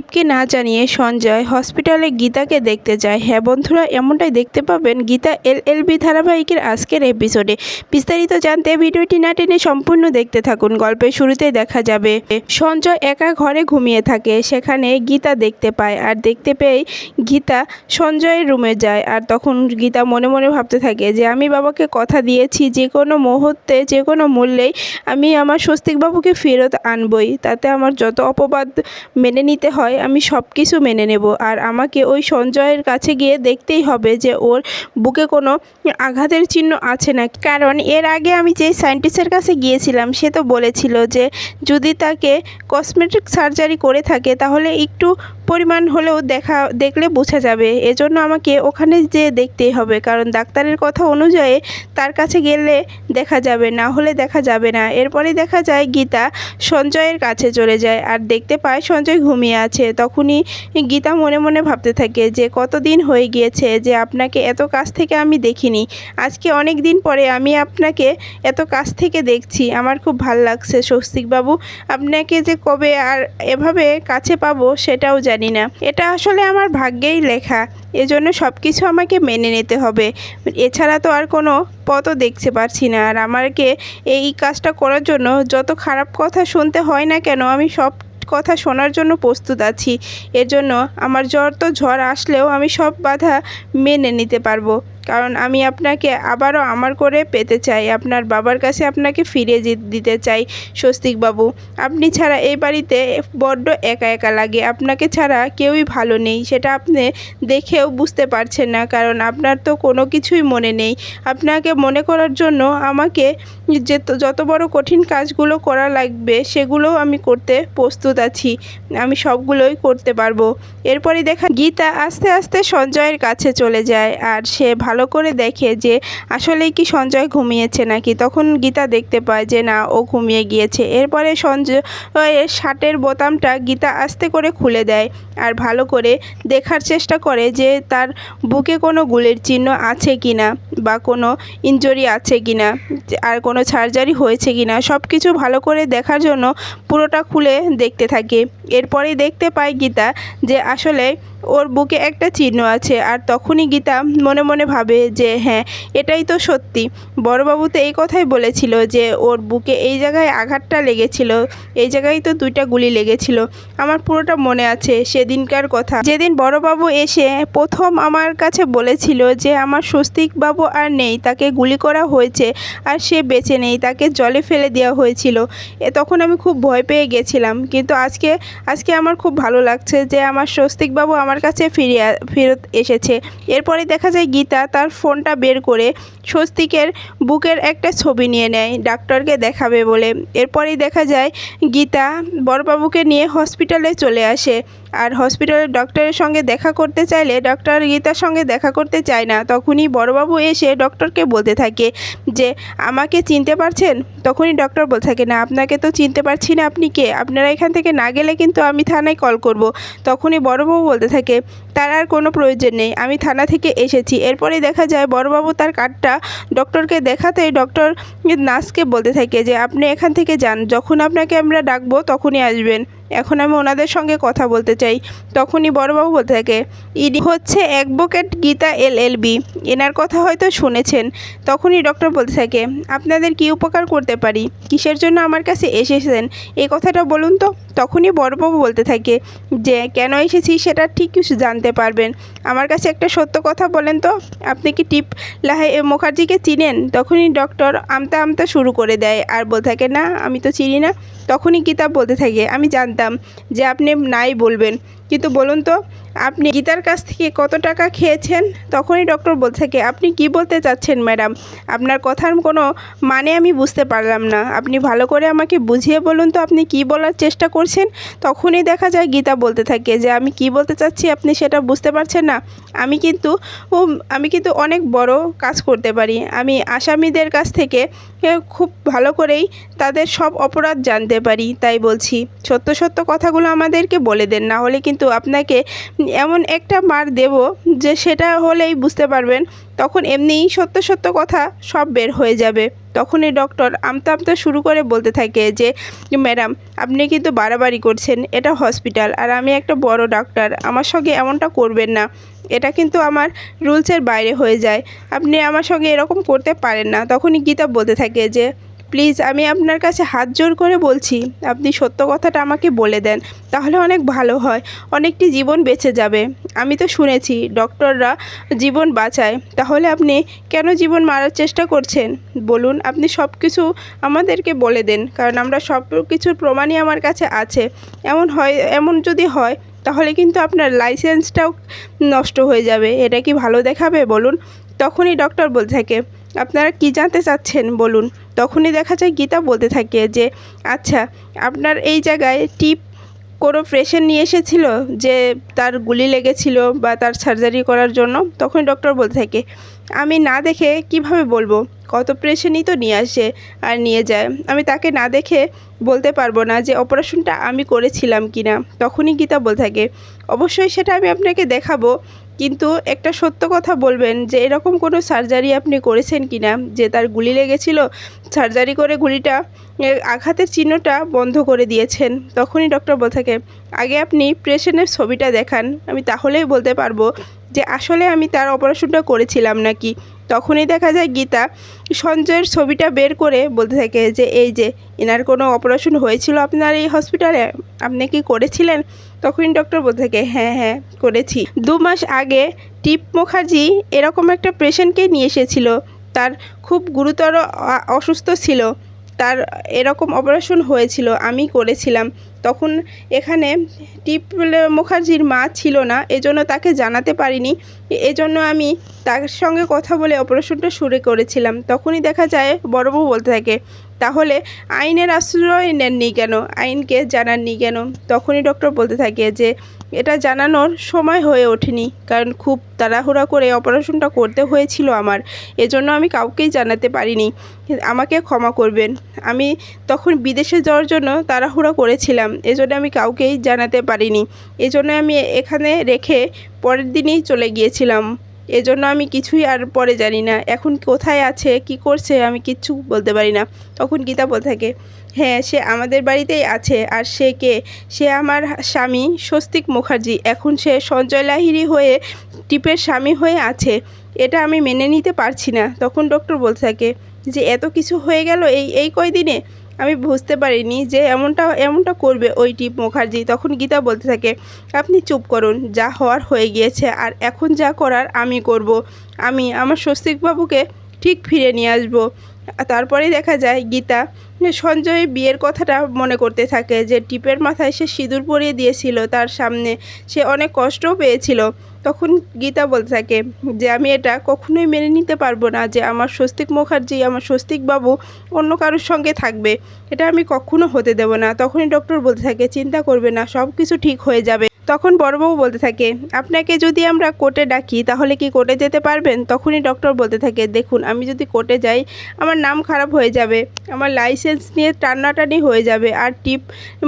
দীপকে না জানিয়ে সঞ্জয় হসপিটালে গীতাকে দেখতে যায়। হ্যাঁ বন্ধুরা, এমনটাই দেখতে পাবেন গীতা এল এল বি ধারাবাহিকের আজকের এপিসোডে বিস্তারিত জানতে ভিডিওটি না টেনে সম্পূর্ণ দেখতে থাকুন। গল্পের শুরুতেই দেখা যাবে, সঞ্জয় একা ঘরে ঘুমিয়ে থাকে। সেখানে গীতা দেখতে পায় আর দেখতে পেয়েই গীতা সঞ্জয়ের রুমে যায় আর তখন গীতা মনে মনে ভাবতে থাকে যে, আমি বাবাকে কথা দিয়েছি, যে কোনো মুহূর্তে, যে কোনো মূল্যেই আমি আমার স্বস্তিকবাবুকে ফেরত আনবই। তাতে আমার যত অপবাদ মেনে নিতে হয় আমি সব কিছু মেনে নেব। আর আমাকে ওই সঞ্জয়ের কাছে গিয়ে দেখতেই হবে যে ওর বুকে কোনো আঘাতের চিহ্ন আছে না কারণ এর আগে আমি যে সায়েন্টিস্টের কাছে গিয়েছিলাম, সে তো বলেছিল যে যদি তাকে কসমেটিক সার্জারি করে থাকে, তাহলে একটু পরিমাণ হলেও দেখা, দেখলে বোঝা যাবে। এজন্য আমাকে ওখানে যে দেখতেই হবে। কারণ ডাক্তারের কথা অনুযায়ী তার কাছে গেলে দেখা যাবে, না হলে দেখা যাবে না। এরপরে দেখা যায় গীতা সঞ্জয়ের কাছে চলে যায় আর দেখতে পায় সঞ্জয় ঘুমিয়ে আছে। তখনই গীতা মনে মনে ভাবতে থাকে যে, কতদিন হয়ে গিয়েছে যে আপনাকে এত কাছ থেকে আমি দেখিনি। আজকে অনেক দিন পরে আমি আপনাকে এত কাছ থেকে দেখছি। আমার খুব ভালো লাগছে। স্বস্তিকবাবু, আপনাকে যে কবে আর এভাবে কাছে পাবো সেটাও জানি না। এটা আসলে আমার ভাগ্যেই লেখা। এজন্য সব কিছু আমাকে মেনে নিতে হবে। এছাড়া তো আর কোনো পথও দেখতে পারছি না। আর আমাকে এই কাজটা করার জন্য যত খারাপ কথা শুনতে হয় না কেন, আমি সব কথা শোনার জন্য প্রস্তুত আছি। এর জন্য আমার জ্বর তো ঝড় আসলেও আমি সব বাধা মেনে নিতে পারব। কারণ আমি আপনাকে আবারও আমার করে পেতে চাই। আপনার বাবার কাছে আপনাকে ফিরে দিতে চাই স্বস্তিকবাবু। আপনি ছাড়া এই বাড়িতে বড্ড একা একা লাগে। আপনাকে ছাড়া কেউই ভালো নেই। সেটা আপনি দেখেও বুঝতে পারছেন না, কারণ আপনার তো কোনো কিছুই মনে নেই। আপনাকে মনে করার জন্য আমাকে যে যত বড় কঠিন কাজগুলো করা লাগবে, সেগুলোও আমি করতে প্রস্তুত আছি। আমি সবগুলোই করতে পারব। এরপরে দেখা গীতা আস্তে আস্তে সঞ্জয়ের কাছে চলে যায়, আর সে ভালো করে দেখে যে আসলেই কি সঞ্জয় ঘুমিয়েছে নাকি? তখন গীতা দেখতে পায় যে না, ও ঘুমিয়ে গিয়েছে। এরপরে সঞ্জয়ের শার্টের বোতামটা গীতা আস্তে করে খুলে দেয় আর ভালো করে দেখার চেষ্টা করে যে তার বুকে কোনো গুলির চিহ্ন আছে কি না বা কোনো ইনজুরি আছে কি না, আর কোনো সার্জারি হয়েছে কি না সব কিছু ভালো করে দেখার জন্য পুরোটা খুলে দেখতে থাকে। এরপরেই দেখতে পায় গীতা যে আসলে ওর বুকে একটা চিহ্ন আছে আর তখনই গীতা মনে মনে ভাবে যে হ্যাঁ এটাই তো সত্যি। বড়বাবু তো এই কথাই বলেছিল যে ওর বুকে এই জায়গায় আঘাতটা লেগেছিল, এই জায়গায় তো দুইটা গুলি লেগেছিল। আমার পুরোটা মনে আছে সেদিনকার কথা। যেদিন বড়বাবু এসে প্রথম আমার কাছে বলেছিল যে আমার স্বস্তিকবাবু আর নেই, তাকে গুলি করা হয়েছে আর সে বেঁচে নেই, তাকে জলে ফেলে দেওয়া হয়েছিল। এ তখন আমি খুব ভয় পেয়ে গেছিলাম। কিন্তু আজকে আজকে আমার খুব ভালো লাগছে যে আমার স্বস্তিকবাবু আমার কাছে ফিরে ফেরত এসেছে। এরপরে দেখা যায় গীতা তার ফোনটা বের করে স্বস্তিকের বুকের একটা ছবি নিয়ে নেয়, ডাক্তারকে দেখাবে বলে। এরপরেই দেখা যায় গীতা বড়বাবুকে নিয়ে হসপিটালে চলে আসে। আর হসপিটালের ডক্টরের সঙ্গে দেখা করতে চাইলে ডক্টর গীতার সঙ্গে দেখা করতে চায় না। তখনই বড়বাবু এসে ডক্টরকে বলতে থাকে যে, আমাকে চিনতে পারছেন? তখনই ডক্টর বলতে থাকে, না, আপনাকে তো চিনতে পারছি না। আপনি কে? আপনারা এখান থেকে না গেলে কিন্তু আমি থানায় কল করব। তখনই বড়বাবু বলতে থাকে, তার আর কোনো প্রয়োজন নেই। আমি থানা থেকে এসেছি। এরপরে দেখা যায় বড়বাবু তার কার্ডটা ডক্টরকে দেখাতে ডক্টর নার্সকে বলতে থাকে যে, আপনি এখান থেকে যান। যখন আপনাকে আমরা ডাকবো তখনই আসবেন। এখন আমি ওনাদের সঙ্গে কথা বলতে চাই। তখনই বড়বাবু বলতে থাকে, ইডি হচ্ছে advocate Geeta L L B. এনার কথা হয়তো শুনেছেন। তখনই ডক্টর বলতে থাকে, আপনাদের কি উপকার করতে পারি? কিসের জন্য আমার কাছে এসেছেন? এই কথাটা বলুন তো। তখনই বড়বাবু বলতে থাকে, যে কেন এসেছি সেটা ঠিক কিছু জানতে পারবেন। আমার কাছে একটা সত্য কথা বলেন তো। আপনি কি টিপ লাহে মুখার্জিকে চিনেন? তখনই ডক্টর আমতা আমতা শুরু করে দেয়, আর বলতে থাকে, না, আমি তো চিনি না। তখনই গীতা বলতে থাকে, আমি জানতাম যে আপনি নাই বলবেন। কিন্তু বলুন তো আপনি গীতার কাছ থেকে কত টাকা খেয়েছেন? তখনই ডক্টর বলতে থাকে আপনি কি বলতে চাচ্ছেন ম্যাডাম আপনার কথার কোনো মানে আমি বুঝতে পারলাম না। আপনি ভালো করে আমাকে বুঝিয়ে বলুন তো আপনি কি বলার চেষ্টা করছেন? তখনই দেখা যায় গীতা বলতে থাকে যে, আমি কি বলতে চাচ্ছি আপনি সেটা বুঝতে পারছেন না। আমি কিন্তু আমি কিন্তু অনেক বড় কাজ করতে পারি। আমি আসামিদের কাছ থেকে খুব ভালো করেই তাদের সব অপরাধ জানতে পারি। তাই বলছি। সত্য সত্য কথাগুলো আমাদেরকে বলে দেন। না হলে কিন্তু আপনাকে এমন একটা মার দেব যে সেটা হলেই বুঝতে পারবেন, তখন এমনিই সত্য সত্য কথা সব বের হয়ে যাবে। তখনই ডক্টর আমতা আমতা শুরু করে বলতে থাকে যে, ম্যাডাম, আপনি কিন্তু বাড়াবাড়ি করছেন, এটা হসপিটাল, আর আমি একটা বড় ডাক্তার, আমার সঙ্গে এমনটা করবেন না। এটা কিন্তু আমার রুলসের বাইরে হয়ে যায়। আপনি আমার সঙ্গে এরকম করতে পারেন না। তখনই গীতা বলতে থাকে যে প্লিজ আমি আপনার কাছে হাত জোর করে বলছি, আপনি সত্য কথাটা আমাকে বলে দেন, তাহলে অনেক ভালো হয়, অনেকটি জীবন বেঁচে যাবে। আমি তো শুনেছি, ডক্টররা জীবন বাঁচায়, তাহলে আপনি কেন জীবন মারার চেষ্টা করছেন? বলুন, আপনি সব কিছু আমাদেরকে বলে দেন, কারণ আমরা সব কিছুর প্রমাণই আমার কাছে আছে। এমন হয়, এমন যদি হয়, তাহলে কিন্তু আপনার লাইসেন্সটাও নষ্ট হয়ে যাবে। এটা কি ভালো দেখাবে? বলুন। তখনই ডক্টর বলতে থাকে আপনারা কি জানতে চাচ্ছেন বলুন। তখনই দেখা যায় গীতা বলতে থাকে যে আচ্ছা আপনার এই জায়গায় টিপ কোনো পেশেন্ট নিয়ে এসেছিল যে তার গুলি লেগেছিল বা তার সার্জারি করার জন্য? তখন ডক্টর বলতে থাকে, আমি না দেখে কীভাবে বলব? কত পেশেন্টই তো নিয়ে আসে আর নিয়ে যায়। আমি তাকে না দেখে বলতে পারব না যে অপারেশনটা আমি করেছিলাম কি না তখনই গীতা বলতে থাকে, অবশ্যই সেটা আমি আপনাকে দেখাবো। কিন্তু একটা সত্য কথা বলবেন যে এরকম কোনো সার্জারি আপনি করেছেন কি না যে তার গুলি লেগেছিল সার্জারি করে গুলিটা আঘাতের চিহ্নটা বন্ধ করে দিয়েছেন। তখনই ডক্টর বল থাকে, আগে আপনি পেশেন্টের ছবিটা দেখান, আমি তাহলেই বলতে পারব যে আসলে আমি তার অপারেশনটা করেছিলাম নাকি? তখনই দেখা যায় গীতা সঞ্জয়ের ছবিটা বের করে বলতে থাকে যে, এই যে, এনার কোনো অপারেশন হয়েছিল আপনার এই হসপিটালে? আপনি কি করেছিলেন? তখনই ডক্টর বলতে থাকে হ্যাঁ হ্যাঁ করেছি। দু মাস আগে টিপ মুখার্জি এরকম একটা পেশেন্টকে নিয়ে এসেছিল। তার খুব গুরুতর অসুস্থ ছিল। তার এরকম অপারেশন হয়েছিল, আমি করেছিলাম। তখন এখানে টিপ মুখার্জির মা ছিল না, এজন্য তাকে জানাতে পারিনি। এজন্য আমি তার সঙ্গে কথা বলে অপারেশনটা শুরু করেছিলাম। তখনই দেখা যায় বড়বাবু বলতে থাকে, তাহলে আইনের আশ্রয় নেননি কেন? আইনকে জানাননি কেন? তখনই ডক্টর বলতে থাকে যে এটা জানানোর সময় হয়ে ওঠেনি, কারণ খুব তাড়াহুড়া করে অপারেশনটা করতে হয়েছিল আমার। এজন্য আমি কাউকেই জানাতে পারিনি। আমাকে ক্ষমা করবেন। আমি তখন বিদেশে যাওয়ার জন্য তাড়াহুড়া করেছিলাম, এজন্য আমি কাউকেই জানাতে পারিনি। এজন্য আমি এখানে রেখে পরের দিনই চলে গিয়েছিলাম। এজন্য আমি কিছুই আর পরে জানি না। এখন কোথায় আছে, কি করছে, আমি কিচ্ছু বলতে পারি না। তখন গীতা বলতে থাকে হ্যাঁ সে আমাদের বাড়িতেই আছে। আর সে কে? সে আমার স্বামী স্বস্তিক মুখার্জি। এখন সে সঞ্জয় লাহিড়ী হয়ে টিপের স্বামী হয়ে আছে। এটা আমি মেনে নিতে পারছি না। তখন ডক্টর বলতে থাকে, যে এত কিছু হয়ে গেল এই এই কয়দিনে? আমি বুঝতে পারিনি যে এমনটা এমনটা করবে ওই টিপ মুখার্জি। তখন গীতা বলতে থাকে, আপনি চুপ করুন, যা হওয়ার হয়ে গিয়েছে, আর এখন যা করার আমি করব। আমি আমার স্বস্তিকবাবুকে ঠিক ফিরে নিয়ে আসব। তারপরে দেখা যায় গীতা সঞ্জয় বিয়ের কথাটা মনে করতে থাকে যে টিপের মাথায় সে সিঁদুর পরিয়ে দিয়েছিল, তার সামনে সে অনেক কষ্টও পেয়েছিল। তখন গীতা বলতে থাকে যে, আমি এটা কখনোই মেনে নিতে পারব না যে আমার স্বস্তিক মুখার্জি, আমার স্বস্তিক বাবু অন্য কারোর সঙ্গে থাকবে। এটা আমি কখনো হতে দেব না। তখনই ডক্টর বলতে থাকে, চিন্তা করবে না সব কিছু ঠিক হয়ে যাবে। তখন বড়বাবু বলতে থাকে, আপনাকে যদি আমরা কোর্টে ডাকি, তাহলে কি কোর্টে যেতে পারবেন? তখনই ডক্টর বলতে থাকে, দেখুন, আমি যদি কোর্টে যাই, আমার নাম খারাপ হয়ে যাবে, আমার লাইসেন্স নিয়ে টানাটানি হয়ে যাবে, আর টিপ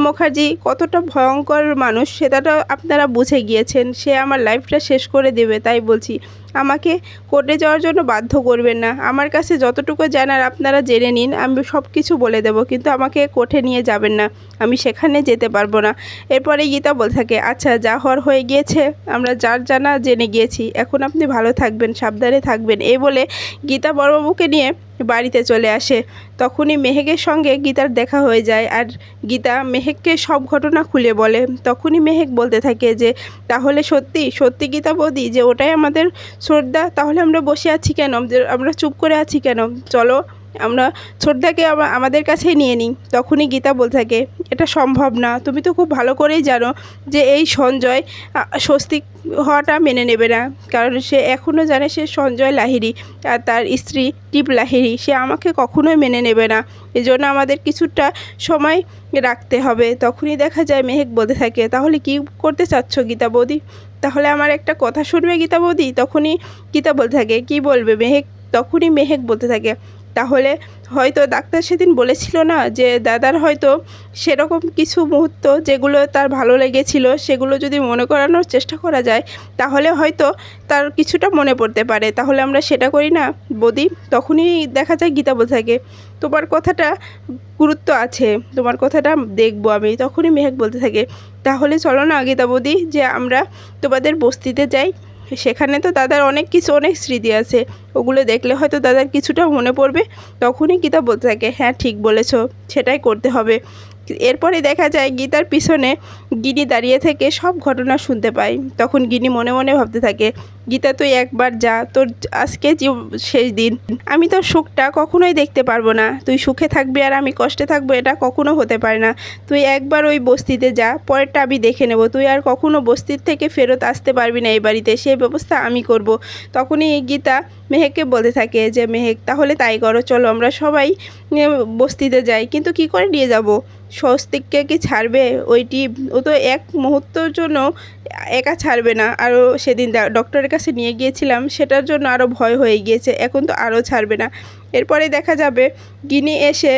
মুখার্জি কতটা ভয়ঙ্কর মানুষ সেটাও আপনারা বুঝে গিয়েছেন, সে আমার লাইফটা শেষ করে দেবে। তাই বলছি আমাকে কোর্টে যাওয়ার জন্য বাধ্য করবেন না। আমার কাছে যতটুকু জানার আপনারা জেনে নিন, আমি সব কিছু বলে দেব, কিন্তু আমাকে কোর্টে নিয়ে যাবেন না। আমি সেখানে যেতে পারব না। এরপরে গীতা বলে থাকে আচ্ছা যা হওয়ার হয়ে গিয়েছে, আমরা যার জানা জেনে গিয়েছি। এখন আপনি ভালো থাকবেন, সাবধানে থাকবেন। এই বলে গীতা বড়বাবুকে নিয়ে বাড়িতে চলে আসে। তখনই মেহেকের সঙ্গে গীতার দেখা হয়ে যায় আর গীতা মেহেককে সব ঘটনা খুলে বলে। তখনই মেহেক বলতে থাকে যে, তাহলে সত্যি সত্যি গীতা বৌদি, যে ওটাই আমাদের শ্রদ্ধা, তাহলে আমরা বসে আছি কেন? আমরা চুপ করে আছি কেন? চলো আমরা আমা- আমাদের কাছেই নিয়ে নিই, তখনই গীতা বলতে থাকে, এটা সম্ভব না, তুমি তো খুব ভালো করেই জানো যে এই সঞ্জয় স্বস্তিক হওয়াটা মেনে নেবে না, কারণ সে এখনও জানে সে সঞ্জয় লাহিড়ী আর তার স্ত্রী টিপ লাহিড়ী, সে আমাকে কখনোই মেনে নেবে না, এজন্য আমাদের কিছুটা সময় রাখতে হবে। তখনই দেখা যায় মেহেক বলতে থাকে, তাহলে কি করতে চাচ্ছ গীতা বৌদি? তাহলে আমার একটা কথা শুনবে গীতা বৌদি? তখনই গীতা বলতে থাকে, কি বলবে মেহেক? তখনই মেহেক বলতে থাকে তাহলে হয়তো ডাক্তার সেদিন বলেছিল না যে দাদার হয়তো সেরকম কিছু মুহূর্ত যেগুলো তার ভালো লেগেছিল সেগুলো যদি মনে করানোর চেষ্টা করা যায়, তাহলে হয়তো তার কিছুটা মনে পড়তে পারে। তাহলে আমরা সেটা করি না, বদি? তখনই দেখা যায় গীতা থাকে, তোমার কথাটা গুরুত্ব আছে, তোমার কথাটা দেখব আমি। তখনই মেহেক বলতে থাকে, তাহলে চলো না গীতা বৌদি, যে আমরা তোমাদের বস্তিতে যাই। সেখানে তো দাদার অনেক কিছু, অনেক স্মৃতি আছে। ওগুলো দেখলে হয়তো দাদার কিছুটা মনে পড়বে, তখনই গীতা বলতে থাকে হ্যাঁ ঠিক বলেছ, সেটাই করতে হবে। এরপরে দেখা যায় গীতার পিছনে গিনি দাঁড়িয়ে থেকে সব ঘটনা শুনতে পাই। তখন গিনি মনে মনে ভাবতে থাকে, গীতা, তুই একবার যা, তোর আজকে শেষ দিন। আমি তোর সুখটা কখনোই দেখতে পারব না। তুই সুখে থাকবি আর আমি কষ্টে থাকব, এটা কখনো হতে পারে না। তুই একবার ওই বস্তিতে যা, পরেরটা আমি দেখে নেব। তুই আর কখনো বস্তির থেকে ফেরত আসতে পারবি না এই বাড়িতে সেই ব্যবস্থা আমি করব। তখনই গীতা মেহেককে বলতে থাকে যে, মেহেক, তাহলে তাই করো, চলো আমরা সবাই বস্তিতে যাই। কিন্তু কি করে নিয়ে যাব? স্বস্তিককে কি ছাড়বে? ওইটি ও তো এক মুহূর্তর জন্য একা ছাড়বে না। আরও সেদিন ডক্টরের কাছে নিয়ে গিয়েছিলাম, সেটার জন্য আরও ভয় হয়ে গিয়েছে। এখন তো আরও ছাড়বে না। এরপরে দেখা যাবে, গিনি এসে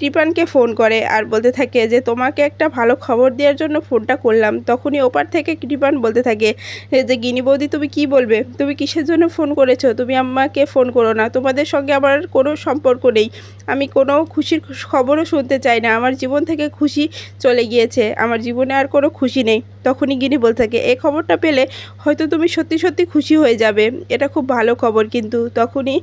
কৃপানকে ফোন করে আর বলতে থাকে যে, তোমাকে একটা ভালো খবর দেওয়ার জন্য ফোনটা করলাম। তখনই ওপার থেকে কৃপান বলতে থাকে যে, গিনি বৌদি, তুমি কি বলবে? তুমি কিসের জন্য ফোন করেছ? তুমি আমাকে ফোন করো না। তোমাদের সঙ্গে আমার কোনো সম্পর্ক নেই। আমি কোনো খুশির খবরও শুনতে চাই না। আমার জীবন থেকে খুশি চলে গিয়েছে। আমার জীবনে আর কোনো খুশি নেই। তখনই গিনি বলতে থাকে এই খবরটা পেলে হয়তো তুমি সত্যি সত্যি খুশি হয়ে যাবে। এটা খুব ভালো খবর কিন্তু। তখনই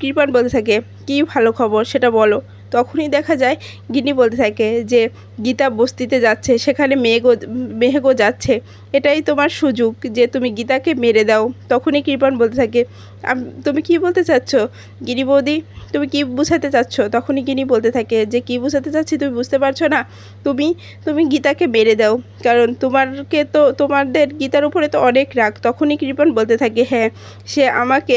কৃপান বলতে থাকে, কী ভালো খবর সেটা বলো। তখনই দেখা যায় গিনি বলতে থাকে যে, গীতা বস্তিতে যাচ্ছে, সেখানে মেঘও মেহেগো যাচ্ছে। এটাই তোমার সুযোগ যে তুমি গীতাকে মেরে দাও। তখনই কৃপন বলতে থাকে তুমি কি বলতে চাচ্ছ? গিনি বৌদি, তুমি কি বোঝাতে চাচ্ছ? তখনই গিনি বলতে থাকে যে, কি বোঝাতে চাচ্ছি তুমি বুঝতে পারছ না? তুমি তুমি গীতাকে মেরে দাও। কারণ তোমারকে তো, তোমাদের গীতার উপরে তো অনেক রাগ। তখনই কৃপন বলতে থাকে হ্যাঁ সে আমাকে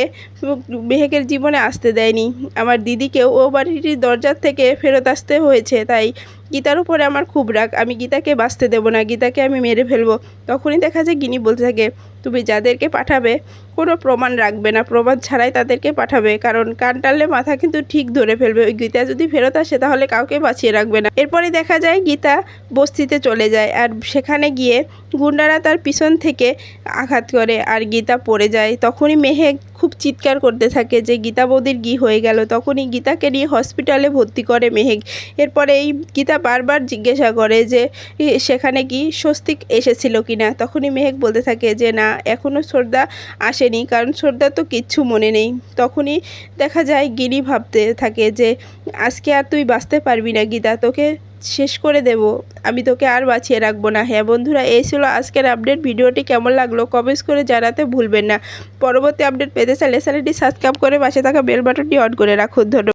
মেহেকের জীবনে আসতে দেয়নি। আমার দিদিকেও ও বাড়ির দরজার থেকে ফেরত আসতে হয়েছে, তাই গীতার উপরে আমার খুব রাগ। আমি গীতাকে বাঁচতে দেবো না, গীতাকে আমি মেরে ফেলব। তখনই দেখা যায় গিনি বলতে থাকে, তুমি যাদেরকে পাঠাবে, কোনো প্রমাণ রাখবে না। প্রমাণ ছাড়াই তাদেরকে পাঠাবে। কারণ কান টানলে মাথা কিন্তু ঠিক ধরে ফেলবে। ওই গীতা যদি ফেরত আসে, তাহলে কাউকে বাঁচিয়ে রাখবে না। এরপরে দেখা যায় গীতা বস্তিতে চলে যায়। আর সেখানে গিয়ে গুন্ডারা তার পিছন থেকে আঘাত করে আর গীতা পড়ে যায়। তখনই মেহেক খুব চিৎকার করতে থাকে যে, গীতা বৌদির গি হয়ে গেল? তখনই গীতাকে নিয়ে হসপিটালে ভর্তি করে মেহেক। এরপরে এই গীতা বারবার জিজ্ঞাসা করে যে, সেখানে কি স্বস্তিক এসেছিল কি না? তখনই মেহেক বলতে থাকে যে, না এখনও শ্রদ্ধা আসেনি, কারণ শ্রদ্ধা তো কিচ্ছু মনে নেই। তখনই দেখা যায় গিনি ভাবতে থাকে যে, আজকে আর তুই বাঁচতে পারবি না গীতা, তোকে শেষ করে দেব। আমি তোকে আর বাঁচিয়ে রাখব না। হ্যাঁ বন্ধুরা, এই ছিল আজকের আপডেট। ভিডিওটি কেমন লাগল কমেন্টস করে জানাতে ভুলবেন না। পরবর্তী আপডেট পেতে চাইলে চ্যানেলটি সাবস্ক্রাইব করে পাশে থাকা বেল বাটনটি অন করে রাখুন। ধন্যবাদ।